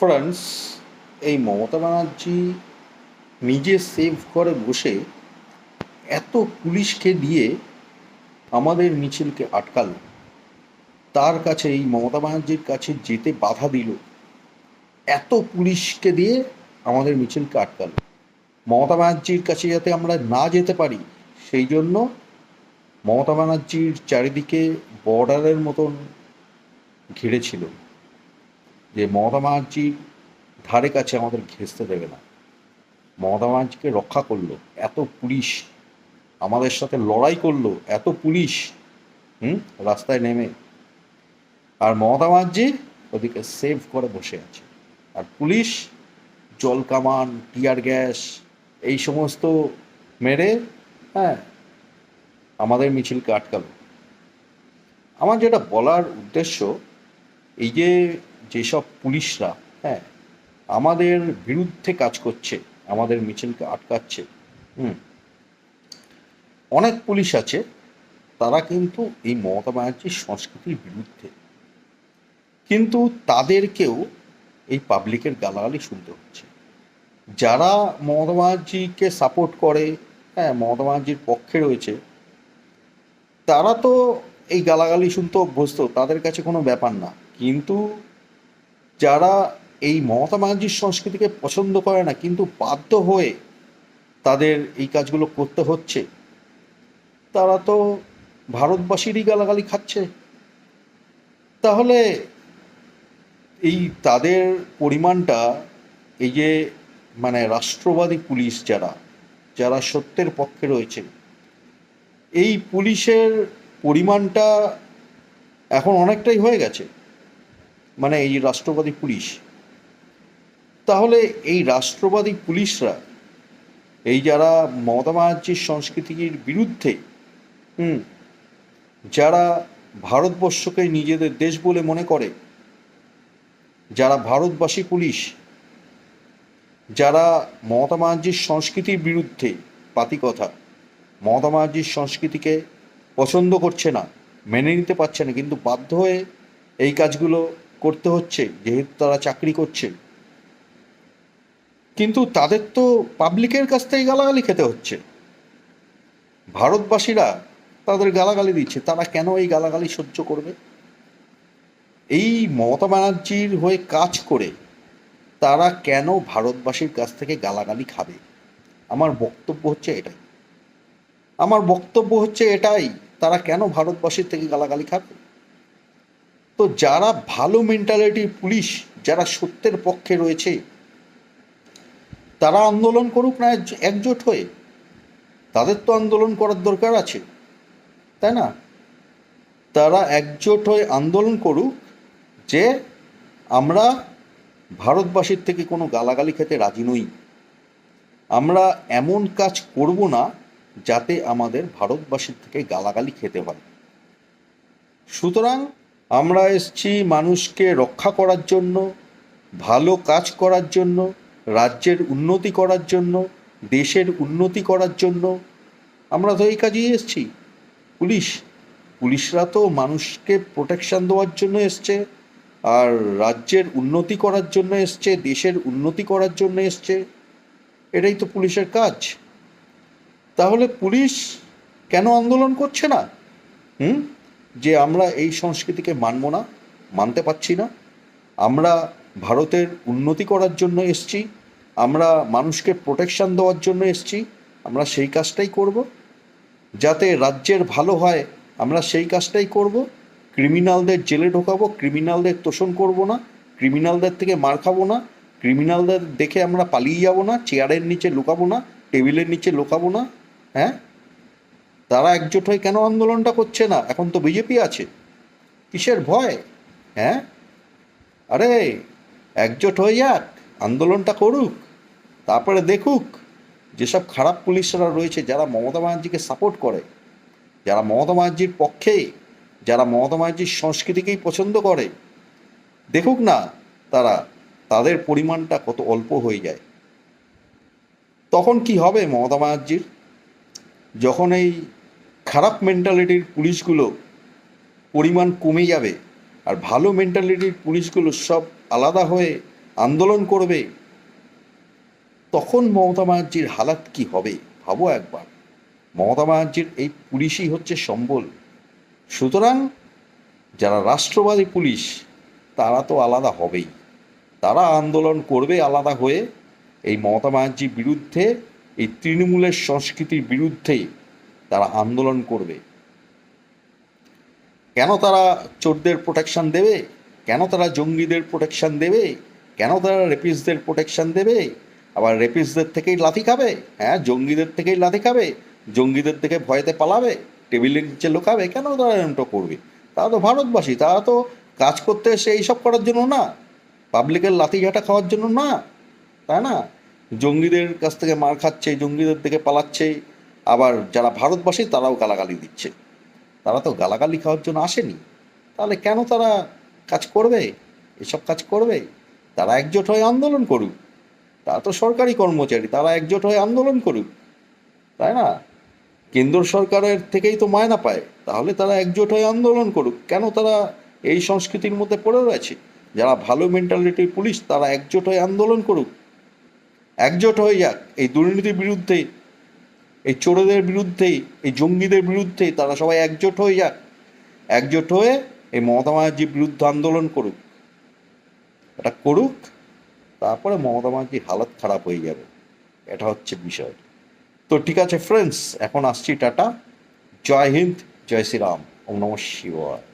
Friends এই মমতা ব্যানার্জি নিজে save করে বসে এত পুলিশকে দিয়ে আমাদের মিছিলকে আটকালো। তার কাছে, এই মমতা ব্যানার্জির কাছে যেতে বাধা দিল। এত পুলিশকে দিয়ে আমাদের মিছিলকে আটকালো। মমতা ব্যানার্জির কাছে যাতে আমরা না যেতে পারি, সেই জন্য মমতা ব্যানার্জির চারিদিকে বর্ডারের মতন ঘিরেছিল যে মমতা ব্যানার্জির ধারে কাছে আমাদের ঘেঁচতে দেবে না। মমতা ব্যানার্জিকে রক্ষা করল, এত পুলিশ, আমাদের সাথে লড়াই করল, এত পুলিশ, হুম, রাস্তায় নেমে। আর মমতা ব্যানার্জি ওদিকে সেভ করে বসে আছে। আর পুলিশ, জল কামান টিয়ার গ্যাস এই সমস্ত মেরে হ্যাঁ আমাদের মিছিলকে আটকালো। আমার যেটা বলার উদ্দেশ্য, এই যে যেসব পুলিশরা হ্যাঁ আমাদের বিরুদ্ধে কাজ করছে, আমাদের মিছিলকে আটকাচ্ছে, হুম, অনেক পুলিশ আছে, তারা কিন্তু এই মমতা ব্যানার্জির সংস্কৃতির বিরুদ্ধে। কিন্তু তাদেরকেও এই পাবলিকের গালাগালি শুনতে হচ্ছে। যারা মমতা ব্যানার্জিকে সাপোর্ট করে হ্যাঁ মমতা ব্যানার্জির পক্ষে রয়েছে, তারা তো এই গালাগালি শুনতে অভ্যস্ত, তাদের কাছে কোনো ব্যাপার না। কিন্তু যারা এই মমতা ব্যানার্জির সংস্কৃতিকে পছন্দ করে না, কিন্তু বাধ্য হয়ে তাদের এই কাজগুলো করতে হচ্ছে, তারা তো ভারতবাসীরই গালাগালি খাচ্ছে। তাহলে এই তাদের পরিমাণটা, এই যে মানে রাষ্ট্রবাদী পুলিশ যারা যারা সত্যের পক্ষে রয়েছে, এই পুলিশের পরিমাণটা এখন অনেকটাই হয়ে গেছে। মানে এই রাষ্ট্রবাদী পুলিশ। তাহলে এই রাষ্ট্রবাদী পুলিশরা, এই যারা মমতা ব্যানার্জির সংস্কৃতির বিরুদ্ধে, হুম, যারা ভারতবর্ষকে নিজেদের দেশ বলে মনে করে, যারা ভারতবাসী পুলিশ, যারা মমতা ব্যানার্জির সংস্কৃতির বিরুদ্ধে পাতি কথা, মমতা ব্যানার্জির সংস্কৃতিকে পছন্দ করছে না, মেনে নিতে পারছে না, কিন্তু বাধ্য হয়ে এই কাজগুলো করতে হচ্ছে, যেহেতু তারা চাকরি করছে। কিন্তু তাদের তো পাবলিকের কাছ থেকে গালাগালি খেতে হচ্ছে। ভারতবাসীরা তাদের গালাগালি দিচ্ছে, তারা কেন এই গালাগালি সহ্য করবে? এই মমতা ব্যানার্জির হয়ে কাজ করে তারা কেন ভারতবাসীর কাছ থেকে গালাগালি খাবে? আমার বক্তব্য হচ্ছে এটাই। আমার বক্তব্য হচ্ছে এটাই, তারা কেন ভারতবাসীর থেকে গালাগালি খাবে? তো যারা ভালো মেন্টালিটির পুলিশ, যারা সত্যের পক্ষে রয়েছে, তারা আন্দোলন করুক না একজোট হয়ে। তাদের তো আন্দোলন করার দরকার আছে, তাই না? তারা একজোট হয়ে আন্দোলন করুক যে আমরা ভারতবাসীর থেকে কোনো গালাগালি খেতে রাজি নই। আমরা এমন কাজ করব না যাতে আমাদের ভারতবাসীর থেকে গালাগালি খেতে হয়। সুতরাং আমরা এসছি মানুষকে রক্ষা করার জন্য, ভালো কাজ করার জন্য, রাজ্যের উন্নতি করার জন্য, দেশের উন্নতি করার জন্য। আমরা তো এই কাজেই এসছি। পুলিশ, পুলিশরা তো মানুষকে প্রোটেকশন দেওয়ার জন্য এসছে, আর রাজ্যের উন্নতি করার জন্য এসছে, দেশের উন্নতি করার জন্য এসছে। এটাই তো পুলিশের কাজ। তাহলে পুলিশ কেন আন্দোলন করছে না? হুম? যে আমরা এই সংস্কৃতিকে মানব না, মানতে পারছি না। আমরা ভারতের উন্নতি করার জন্য এসছি, আমরা মানুষকে প্রোটেকশন দেওয়ার জন্য এসছি, আমরা সেই কাজটাই করব। যাতে রাজ্যের ভালো হয়, আমরা সেই কাজটাই করব। ক্রিমিনালদের জেলে ঢোকাবো ক্রিমিনালদের তোষণ করব না ক্রিমিনালদের থেকে মার খাব না ক্রিমিনালদের দেখে আমরা পালিয়ে যাব না চেয়ারের নিচে লুকাবো না টেবিলের নিচে লুকাবো না হ্যাঁ? তারা একজোট হয়ে কেন আন্দোলনটা করছে না? এখন তো বিজেপি আছে। কিসের ভয়? হ্যাঁ? আরে, একজোট হয়ে যাক, আন্দোলনটা করুক, তারপরে দেখুক, যেসব খারাপ পুলিশরা রয়েছে, যারা মমতা ব্যানার্জিকে সাপোর্ট করে, যারা মমতা ব্যানার্জির পক্ষে, যারা মমতা ব্যানার্জির সংস্কৃতিকেই পছন্দ করে, দেখুক না তারা, তাদের পরিমাণটা কত অল্প হয়ে যায়। তখন কি হবে মমতা ব্যানার্জির? যখন এই খারাপ মেন্টালিটির পুলিশগুলো পরিমাণ কমে যাবে আর ভালো মেন্টালিটির পুলিশগুলো সব আলাদা হয়ে আন্দোলন করবে, তখন মমতা ব্যানার্জির হালাত কি হবে? ভাবো একবার। মমতা ব্যানার্জির এই পুলিশই হচ্ছে সম্বল। সুতরাং যারা রাষ্ট্রবাদী পুলিশ, তারা তো আলাদা হবেই। তারা আন্দোলন করবে আলাদা হয়ে এই মমতা ব্যানার্জির বিরুদ্ধে, এই তৃণমূলের সংস্কৃতির বিরুদ্ধে তারা আন্দোলন করবে। কেন তারা চোরদের প্রোটেকশন দেবে? কেন তারা জঙ্গিদের প্রোটেকশন দেবে? কেন তারা রেপিসদের প্রোটেকশন দেবে? আবার রেপিসদের থেকেই লাথি খাবে? হ্যাঁ জঙ্গিদের থেকেই লাথি খাবে? জঙ্গিদের থেকে ভয়তে পালাবে? টেবিলের নিচে লোকাবে? কেন তারা এরমটা করবে? তারা তো ভারতবাসী, তারা তো কাজ করতে এসে এইসব করার জন্য না। পাবলিকের লাথি খাওয়ার জন্য না। তাই না? জঙ্গিদের কাছ থেকে মার খাচ্ছে, জঙ্গিদের থেকে পালাচ্ছে আবার যারা ভারতবাসী, তারাও গালাগালি দিচ্ছে। তারা তো গালাগালি খাওয়ার জন্য আসেনি। তাহলে কেন তারা কাজ করবে? এসব কাজ করবে? তারা একজোট হয়ে আন্দোলন করুক। তারা তো সরকারি কর্মচারী, তারা একজোট হয়ে আন্দোলন করুক। তাই না? কেন্দ্র সরকারের থেকেই তো মায়না পায়। তাহলে তারা একজোট হয়ে আন্দোলন করুক। কেন তারা এই সংস্কৃতির মধ্যে পড়ে রয়েছে? যারা ভালো মেন্টালিটির পুলিশ, তারা একজোট হয়ে আন্দোলন করুক। একজোট হয়ে যাক। এই দুর্নীতির বিরুদ্ধে এই চোরদের বিরুদ্ধে এই জঙ্গিদের বিরুদ্ধে তারা সবাই একজোট হয়ে যাক একজোট হয়ে এই মমতা ব্যানার্জির বিরুদ্ধে আন্দোলন করুক। এটা করুক, তারপরে মমতা ব্যানার্জির হালত খারাপ হয়ে যাবে। এটা হচ্ছে বিষয়। তো ঠিক আছে ফ্রেন্ডস এখন আসছি টাটা। জয় হিন্দ, জয় শ্রীরাম। ওম নম শিবায়।